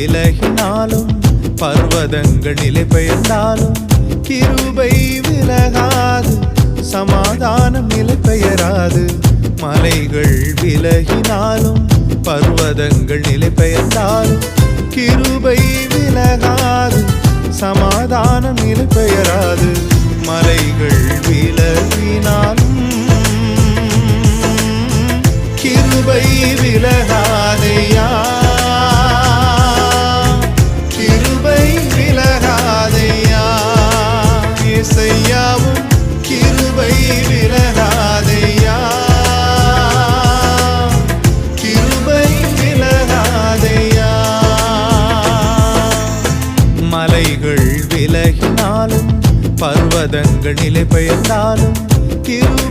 விலகினாலும் பர்வதங்கள் நிலை பெயர்ந்தாலும் கிருபை விலகாது சமாதானம் நிலை பெயராது. மலைகள் விலகினாலும் பர்வதங்கள் நிலை பெயர்ந்தாலும் கிருபை விலகாது சமாதானம் நிலை பெயராது. மலைகள் விலகினாலும் கிருபை விலகாதையா? மலைகள் விலகினாலும் பர்வதங்கள் நிலை பெயர்ந்தாலும் திரு